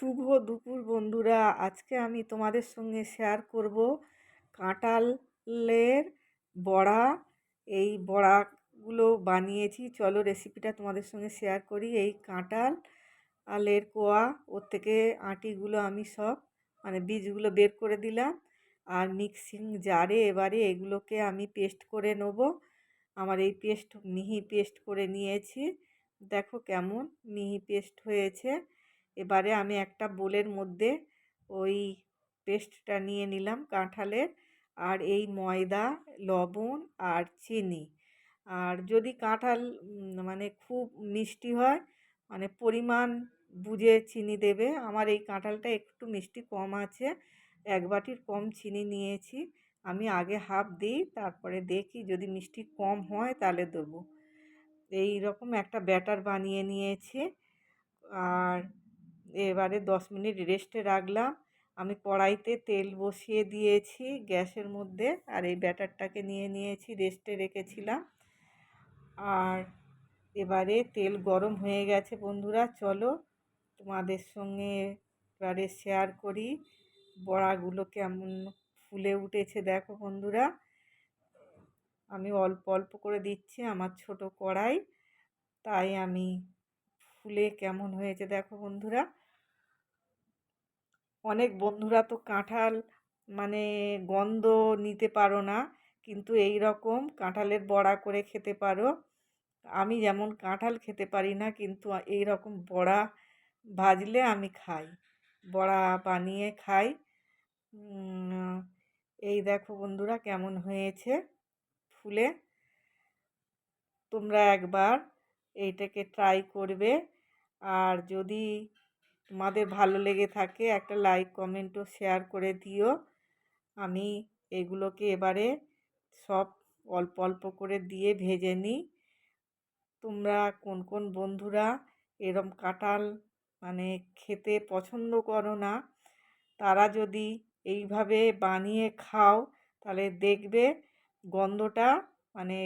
শুভ দুপুর বন্ধুরা। আজকে আমি তোমাদের সঙ্গে শেয়ার করব কাঁটালের বড়া। এই বড়াগুলো বানিয়েছি। চলো রেসিপিটা তোমাদের সঙ্গে শেয়ার করি। এই কাঁঠাল আলের কোয়া, ওর থেকে আটিগুলো আমি সব মানে বীজগুলো বের করে দিলাম। আর মিক্সিং জারে এবারে এগুলোকে আমি পেস্ট করে নেব। আমার এই পেস্ট মিহি পেস্ট করে নিয়েছি। দেখো কেমন মিহি পেস্ট হয়েছে। এবারে আমি একটা বোলের মধ্যে ওই পেস্টটা নিয়ে নিলাম কাঁঠালের আর এই ময়দা, লবণ আর চিনি। আর যদি কাঁঠাল মানে খুব মিষ্টি হয় মানে পরিমাণ বুঝে চিনি দেবে। আমার এই কাঁঠালটা একটু মিষ্টি কম আছে, এক বাটির কম চিনি নিয়েছি। আমি আগে হাফ দিই, তারপরে দেখি যদি মিষ্টি কম হয় তাহলে দেবো। এই রকম একটা ব্যাটার বানিয়ে নিয়েছি। আর এবারে দশ মিনিট রেস্টে রাখলাম। আমি কড়াইতে তেল বসিয়ে দিয়েছি গ্যাসের মধ্যে আর এই ব্যাটারটাকে নিয়ে নিয়েছি রেস্টে রেখেছিলাম। আর এবারে তেল গরম হয়ে গেছে বন্ধুরা, চলো তোমাদের সঙ্গে এবারে শেয়ার করি বড়াগুলো কেমন ফুলে উঠেছে। দেখো বন্ধুরা, আমি অল্প অল্প করে দিচ্ছি আমার ছোট কড়াই, তাই আমি ফুলে কেমন হয়েছে। দেখো বন্ধুরা অনেক বন্ধুরা তো কাঁঠাল মানে গন্ধ নিতে পারো না, কিন্তু এই রকম কাঁঠালের বড়া করে খেতে পারো। আমি যেমন কাঁঠাল খেতে পারি না, কিন্তু এই রকম বড়া ভাজলে আমি খাই। বড়া বানিয়ে খাই। এই দেখো বন্ধুরা কেমন হয়েছে ফুলে। তোমরা একবার এইটাকে ট্রাই করবে। আর যদি তোমাদের ভালো লেগে থাকে, একটা লাইক কমেন্টও শেয়ার করে দিও। আমি এগুলোকে এবারে সব অল্প অল্প করে দিয়ে ভেজে নিই। তোমরা কোন কোন বন্ধুরা এরম কাঁঠাল মানে খেতে পছন্দ করো না, তারা যদি এইভাবে বানিয়ে খাও, তাহলে দেখবে গন্ধটা মানে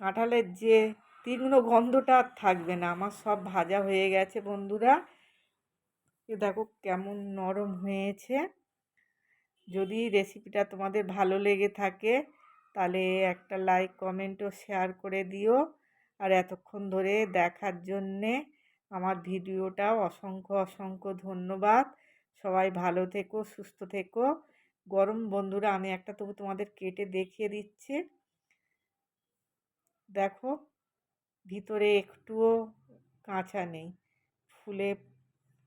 কাঁঠালের যে তীক্ষ্ণ গন্ধটা আর থাকবে না। আমার সব ভাজা হয়ে গেছে বন্ধুরা। এ দেখো কেমন নরম হয়েছে। যদি রেসিপিটা তোমাদের ভালো লেগে থাকে, তাহলে একটা লাইক কমেন্টও শেয়ার করে দিও। আর এতক্ষণ ধরে দেখার জন্যে আমার ভিডিওটাও অসংখ্য অসংখ্য ধন্যবাদ। সবাই ভালো থেকো, সুস্থ থেকো। গরম বন্ধুরা, আমি একটা তবু তোমাদের কেটে দেখিয়ে দিচ্ছি। দেখো ভিতরে একটুও কাঁচা নেই। ফুলে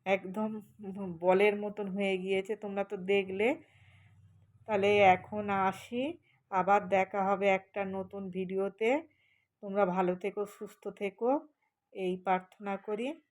একদম বলের মতন হয়ে গিয়েছে। তোমরা তো দেখলে। তাহলে এখন আসি। আবার দেখা হবে একটা নতুন ভিডিওতে। তোমরা ভালো থেকো, সুস্থ থেকো। এই প্রার্থনা করি।